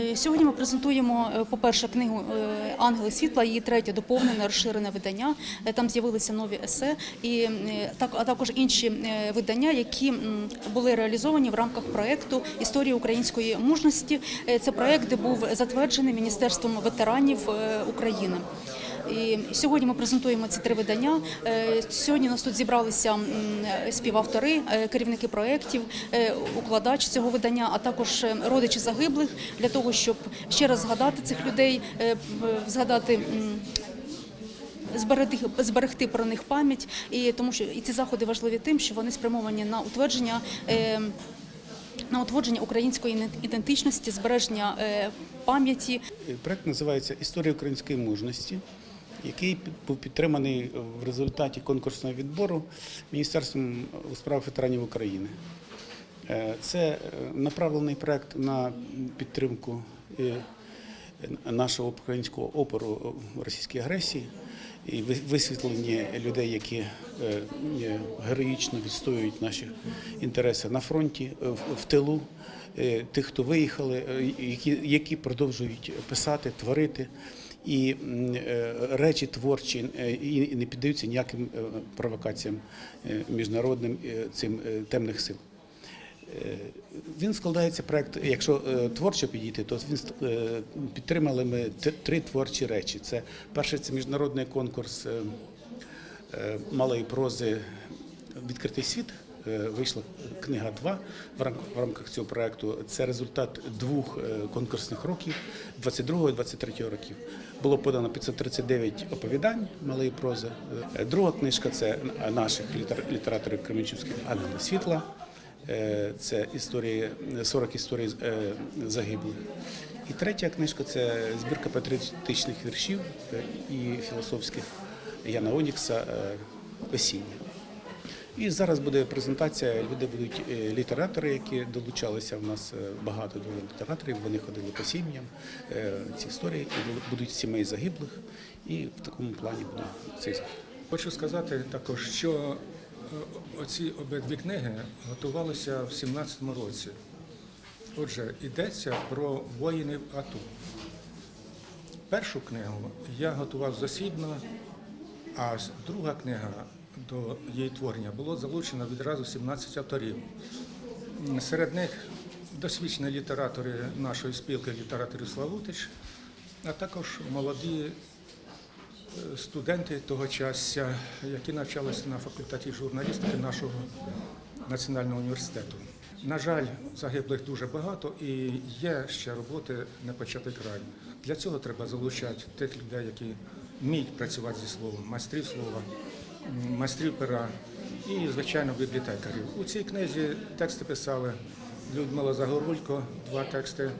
Е, Сьогодні ми презентуємо, е, по-перше, книгу е, Ангели світла, її третє доповнене, розширене видання. Там з'явилися нові есе, і так, а також інші видання, які були реалізовані в рамках проекту Історії української мужності. Це проект, де був затверджений Міністерством ветеранів України. І сьогодні ми презентуємо ці три видання. Е, Сьогодні нас тут зібралися співавтори, е, керівники проєктів, е, укладач цього видання, а також е, родичі загиблих для того, щоб ще раз згадати цих людей, е, згадати. Зберегти, зберегти про них пам'ять, і тому що і ці заходи важливі тим, що вони спрямовані на утвердження е, на утвердження української ідентичності, збереження е, пам'яті Проект називається Історія української мужності, який був підтриманий в результаті конкурсного відбору Міністерством у справах ветеранів України. Е, Це е, направлений проект на підтримку е, нашого українського опору російській агресії і ви- висвітлення людей, які е, героїчно відстоюють наші інтереси на фронті, е, в- тилу, е, тих, хто виїхали, які, продовжують писати, творити. І речі творчі і не піддаються ніяким провокаціям міжнародним цим темних сил. Е, Він складається проект. Якщо е, творчо підійти, то він е, підтримали ми три творчі речі. Це перше, це міжнародний конкурс малої прози Відкритий світ. Вийшла книга 2 в рам- в рамках цього проекту. Це результат двох конкурсних років 22 і 23 років. Було подано 539 оповідань малої прози. Друга книжка це наших літер- літераторів Кременчуцьких Ангели Світла. Е, Це історії 40 історій е, загиблих. І третя книжка це збірка патріотичних віршів е, і філософських Яна Онікса Осіння. І зараз буде презентація. Люди будуть літератори, які долучалися. У нас багато дуже літераторів. Вони ходили по сім'ям. Ці історії і будуть сімей загиблих. І в такому плані буде цей захід. Хочу сказати також, що оці обидві книги готувалися в 17-му році. Отже, йдеться про воїнів АТО. Першу книгу я готував засібно, а друга книга до її творення було залучено відразу 17 авторів. Серед них досвідчені літератори нашої спілки літераторів Славутич, а також молоді студенти того часу, які навчалися на факультеті журналістики нашого національного університету. На жаль, загиблих дуже багато і є ще роботи не початий край. Для цього треба залучати тих людей, які вміють працювати зі словом, майстрів слова, майстрів пера і, звичайно, бібліотекарів. У цій книзі тексти писали Людмила Загорулько, два тексти,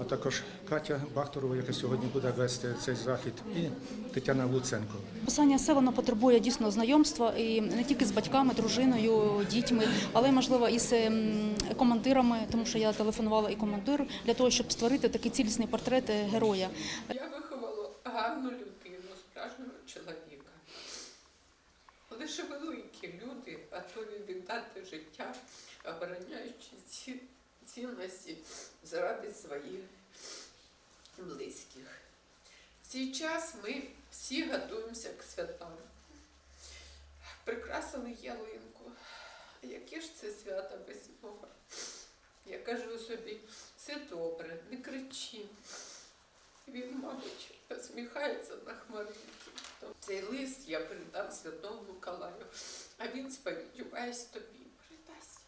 а також Катя Бахторова, яка сьогодні буде вести цей захід, і Тетяна Луценко. Писання есе воно потребує дійсно знайомства і не тільки з батьками, дружиною, дітьми, але можливо і з ем, командирами, тому що я телефонувала і командиру для того, щоб створити такий цілісний портрет е, героя. Я виховала гарну людину, справжнього чоловіка. Лише великі люди готові віддати життя, обороняючи ці цінності заради своїх близьких. В цей час ми всі готуємося к святам. Прикрасили ялинку. Яке ж це свято без нього? Я кажу собі, все добре, не кричи. Він, мабуть, посміхається на хмаринки. Цей лист я передам Святому Миколаю, а він сподіваюсь тобі придасть.